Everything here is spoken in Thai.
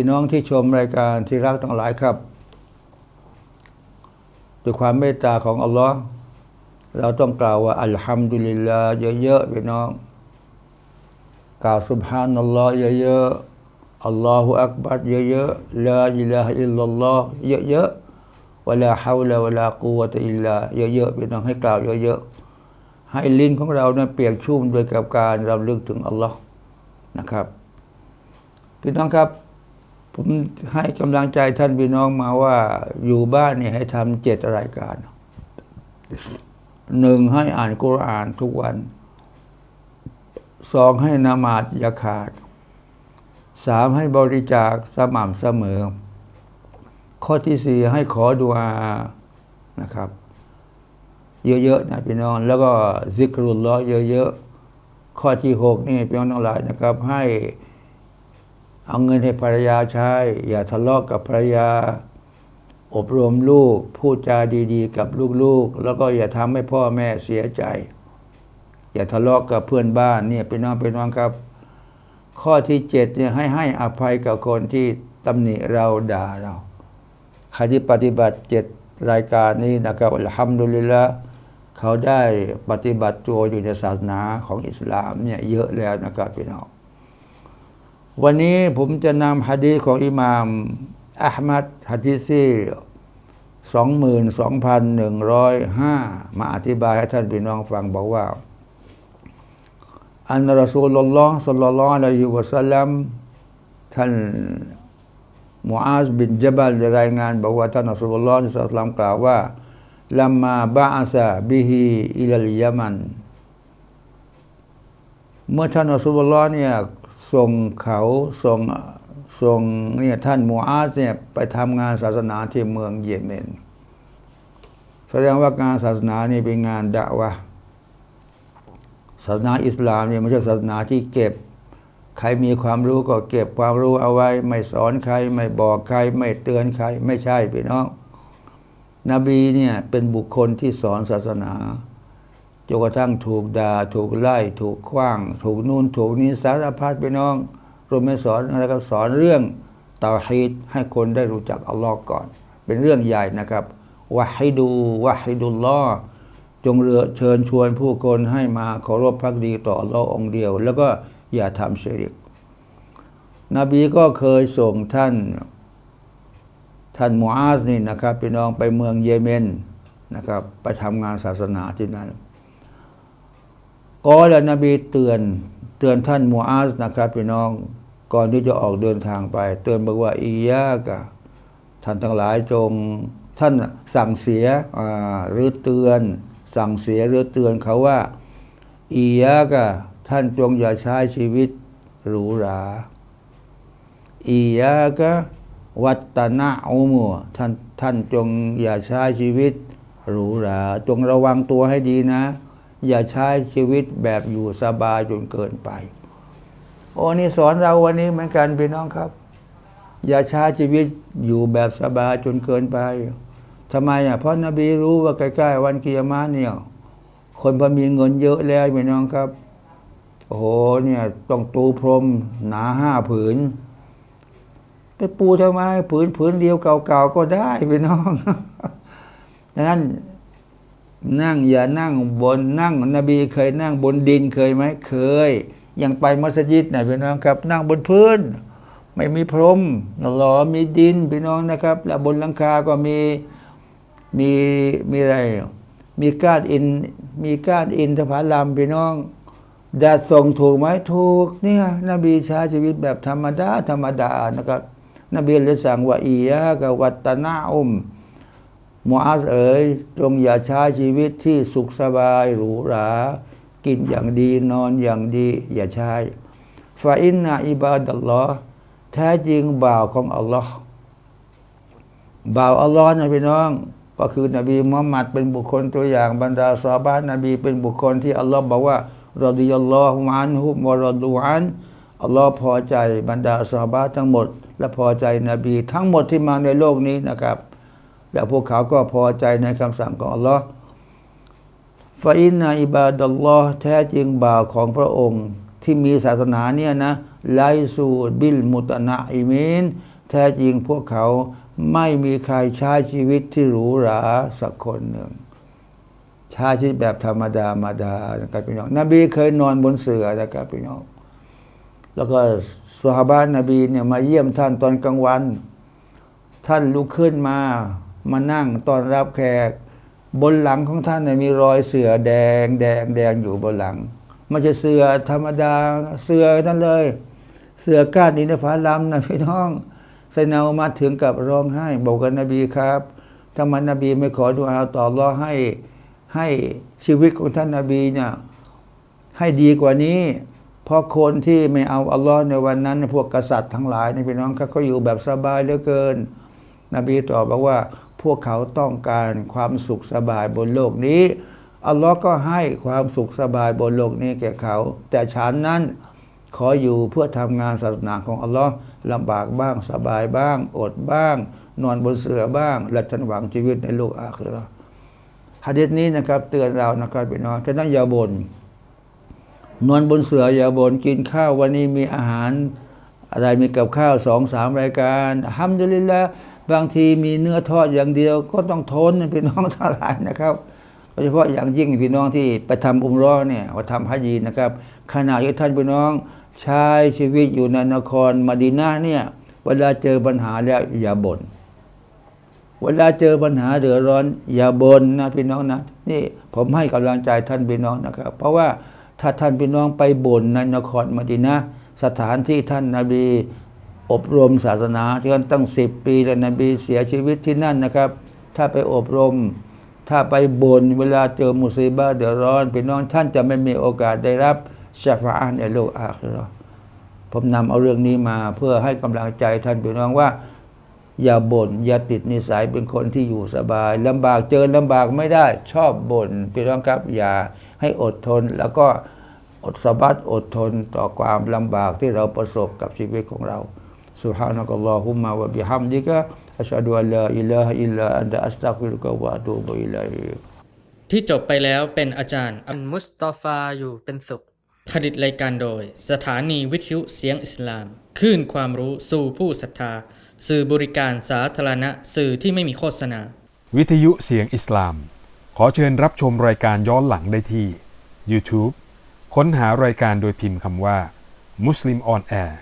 พี่น้องที่ชมรายการที่รักทั้งหลายครับด้วยความเมตตาของอัลลอฮ์เราต้องกล่าวว่าอัลฮัมดุลิลลาห์เยอะๆพี่น้องกล่าวสุบฮานัลลอฮ์เยอะๆอัลลอฮฺอักบัรเยอะๆลาอิลาฮอิลลัลลอฮ์เยอะๆวะลาฮาวลาวะลากูวะตอิลลาเยอะๆพี่น้องให้กล่าวเยอะๆให้ลิ้นของเราเนี่ยเปียกชุ่มด้วยกับการรำลึกถึงอัลลอฮ์นะครับพี่น้องครับ ผมให้กำลังใจท่านพี่น้องมาว่าอยู่บ้านนี่ให้ทำเจ็ดรายการหนึ่งให้อ่านกุรอานทุกวันสองให้นามาดอย่าขาดสามให้บริจาคสม่ำเสมอ ข้อที่สี่ให้ขอดุอานะครับ เยอะๆนะพี่น้อง แล้วก็ซิกรุลลอเยอะๆ ข้อที่หกนี่พี่น้องทั้งหลายนะครับ ให้ เอาเงินให้ภรรยาใช้ อย่าทะเลาะกกับภรรยา อบรมลูก พูดจาดีๆ กับลูกๆ แล้วก็อย่าทำให้พ่อแม่เสียใจ อย่าทะเลาะกกับเพื่อนบ้านเนี่ยเป็นน้องเป็นน้องครับ ข้อที่เจ็ดเนี่ยให้ให้อภัยกับคนที่ตำหนิเราด่าเราใครที่ปฏิบัติเจ็ดรายการนี้นะครับอัลฮัมดุลิลละเขาได้ปฏิบัติตัวอยู่ในศาสนาของอิสลามเนี่ยเยอะแล้วนะครับพี่น้อง วันนี้ผมจะนำฮะดีของอิหม่ามอัลมัดฮะดีษที่สองหมื่นสองพันหนึ่งร้อยห้ามาอธิบายให้ท่านพี่น้องฟังบอกว่า อันรอซูลุลลอฮ์สัลลัลลอฮุอะลัยฮิวะสัลลัมท่านมูอาซบินจับลได้รายงานบอกว่าท่านอซูลุลลอฮ์สัลลัลลอฮุอะลัยฮิวะสัลลัมกล่าวว่าลัมมาบะอาซาบิฮิอิลัลยะมัน เมื่อท่านอัสซุลลอฮ์เนี่ย ส่งเขาส่งส่งเนี่ยท่านมูอาซเนี่ยไปทำงานศาสนาที่เมืองเยเมน แสดงว่างานศาสนานี่เป็นงานดะวะศาสนาอิสลามเนี่ยไม่ใช่ศาสนาที่เก็บ ใครมีความรู้ก็เก็บความรู้เอาไว้ ไม่สอนใคร ไม่บอกใคร ไม่เตือนใคร ไม่ใช่พี่น้องนบีเนี่ยเป็นบุคคลที่สอนศาสนา จนกระทั่งถูกด่าถูกไล่ ถูกขว้าง ถูกนู่นถูกนี้สารพัดไปน้องรวมไม่สอนอะไรก็สอนเรื่องเตาฮีดให้คนได้รู้จักอัลลอฮ์ก่อน เป็นเรื่องใหญ่นะครับวะฮิดูวะฮิดุลลอฮ์จงเรือเชิญชวนผู้คนให้มาเคารพพักดีต่ออัลลอฮ์องเดียว แล้วก็อย่าทำชิริกนบีก็เคยส่งท่าน ท่านมูอาซนี่นะครับพี่น้องไปเมืองเยเมนนะครับ ไปทำงานศาสนาที่นั่น ก็แล้วนบีเตือนเตือนท่านมูอาซนะครับพี่น้องก่อนที่จะออกเดินทางไป เตือนบอกว่าอียากะท่านทั้งหลายจงท่านสั่งเสียหรือเตือน สั่งเสียหรือเตือนเขาว่าอียากะท่านจงอย่าใช้ชีวิตหรูหราอียากะวัตนะอุมัวท่านท่านจงอย่าใช้ชีวิตหรูหราจงระวังตัวให้ดีนะ อย่าใช้ชีวิตแบบอยู่สบายจนเกินไป โอ้นี่สอนเราวันนี้เหมือนกันพี่น้องครับ อย่าใช้ชีวิตอยู่แบบสบายจนเกินไปทำไมอะเพราะนบีรู้ว่าใกล้ๆวันกิยามะเนี่ย คนพอมีเงินเยอะแล้วพี่น้องครับ โอ้โหเนี่ยต้องตูพรมหนาห้าผืนไปปูทำไมผืนผืนเดียวเก่าๆก็ได้พี่น้องดังนั้น นั่งอย่านั่งบนนั่งนบีเคยนั่งบนดินเคยไหมเคย ยังไปมัสยิดนะพี่น้องครับ นั่งบนพื้น ไม่มีพรมหลอมีดินพี่น้องนะครับ แล้วบนหลังคาก็มีมีมีอะไร มีก้านอิน มีก้านอินทผลัมพี่น้องแดดส่งถูกไหมถูกเนี่ยนบีใช้ชีวิตแบบธรรมดาธรรมดานะครับ นบีเลยสั่งว่าอียะกับวัตนาอุม มูอาซเอ๋ยจงอย่าใช้ชีวิตที่สุขสบายหรูหรา กินอย่างดีนอนอย่างดี อย่าใช้ฟาอินนาอิบาดัลลอฮ์แท้จริงบ่าวของอัลลอฮ์บ่าวอัลลอฮ์นะพี่น้อง ก็คือนบีมุฮัมมัดเป็นบุคคลตัวอย่างบรรดาซาบานนบีเป็นบุคคลที่อัลลอฮ์บอกว่ารดิยัลลอฮุอันฮุมวรดูอันอัลลอฮ์พอใจบรรดาซาบาทั้งหมด และพอใจนบีทั้งหมดที่มาในโลกนี้นะครับ แล้วพวกเขาก็พอใจในคำสั่งของอัลลอฮ์ฟาอินนาอิบาดัลลอฮ์แท้จริงบ่าวของพระองค์ที่มีศาสนาเนี่ยนะไลซูบิลมุตนาอิมินแท้จริงพวกเขาไม่มีใครใช้ชีวิตที่หรูหราสักคนหนึ่งใช้ชีวิตแบบธรรมดามาดานะครับพี่น้องนบีเคยนอนบนเสื่อนะครับพี่น้องแล้วก็สหบานนบีเนี่ยมาเยี่ยมท่านตอนกลางวัน ท่านลุกขึ้นมา มานั่งต้อนรับแขก บนหลังของท่านเนี่ยมีรอยเสือแดงแดงแดงอยู่บนหลังม่ใช่เสือธรรมดาเสือนั่นเลย เสือก้านอินทผลัมนะพี่น้องไซนามาถึงกับร้องไห้ บอกกับนบีครับทำไมนบีไม่ขอดุอาต่ออัลลอให้ให้ชีวิตของท่านนบีเนี่ยให้ดีกว่านี้ เพราะคนที่ไม่เอาอัลลอฮ์ในวันนั้น พวกกษัตริย์ทั้งหลายนี่พี่น้องเขาอยู่แบบสบายเหลือเกิน นบีตอบบอกว่า พวกเขาต้องการความสุขสบายบนโลกนี้ อัลลอฮ์ก็ให้ความสุขสบายบนโลกนี้แก่เขา แต่ฉันนั้นขออยู่เพื่อทำงานศาสนาของอัลลอฮ์ลำบากบ้างสบายบ้าง อดบ้าง นอนบนเสื่อบ้าง และฉันหวังชีวิตในโลกอาคือเราฮะดิษนี้นะครับเตือนเรานะครับพี่น้องฉะนั้นอย่าบน่นนอนบนเสืออย่าบนกินข้าววันนี้มีอาหาร อะไรมีกับข้าวสองสามรายการฮัมดุลิลละ บางทีมีเนื้อทอดอย่างเดียว ก็ต้องทนพี่น้องทั้งหลายนะครับโดยเฉพาะอย่างยิ่งพี่น้องที่ไปทำอุมเรอเนี่ยไปทำฮัจญีนะครับขณะที่ท่านพี่น้องใช้ชีวิตอยู่ในนครมดีนาเนี่ยเวลาเจอปัญหาแล้วอย่าบ่นเวลาเจอปัญหาเดือดร้อน อย่าบ่นนะพี่น้องนะนี่ผมให้กำลังใจท่านพี่น้องนะครับ เพราะว่าถ้าท่านพี่น้องไปบ่นในนครมดีนะสถานที่ท่านนาบี อบรมศาสนาที่นั่นตั้งสิบปีแล้วนบีเสียชีวิตที่นั่นนะครับ ถ้าไปอบรม ถ้าไปบนเวลาเจอมุสีบาเดือดร้อนพี่น้องท่านจะไม่มีโอกาสได้รับชาฟาอันในโลกอาคิเราะผมนำเอาเรื่องนี้มาเพื่อให้กำลังใจท่านพี่น้องว่า อย่าบน่นอย่าติดนิสัยเป็นคนที่อยู่สบายลำบากเจอลำบากไม่ได้ชอบบ่นพี่น้องครับ อย่าให้อดทนแล้วก็อดสะบัดอดทนต่อความลำบากที่เราประสบกับชีวิตของเรา سبحانك اللهم وبحمدك أشهد أن لا إله إلا أنت أستغفرك وأتوب إليك ที่จบไปแล้วเป็นอาจารย์ อันมุสตอฟาอยู่เป็นสุข ผลิตรายการโดย สถานีวิทยุเสียงอิสลามคลื่นความรู้สู่ผู้ศรัทธา สื่อบริการสาธารณะ สื่อที่ไม่มีโฆษณา วิทยุเสียงอิสลาม ขอเชิญรับชมรายการย้อนหลังได้ที่ YouTube ค้นหารายการโดยพิมพ์คำว่า Muslim on Air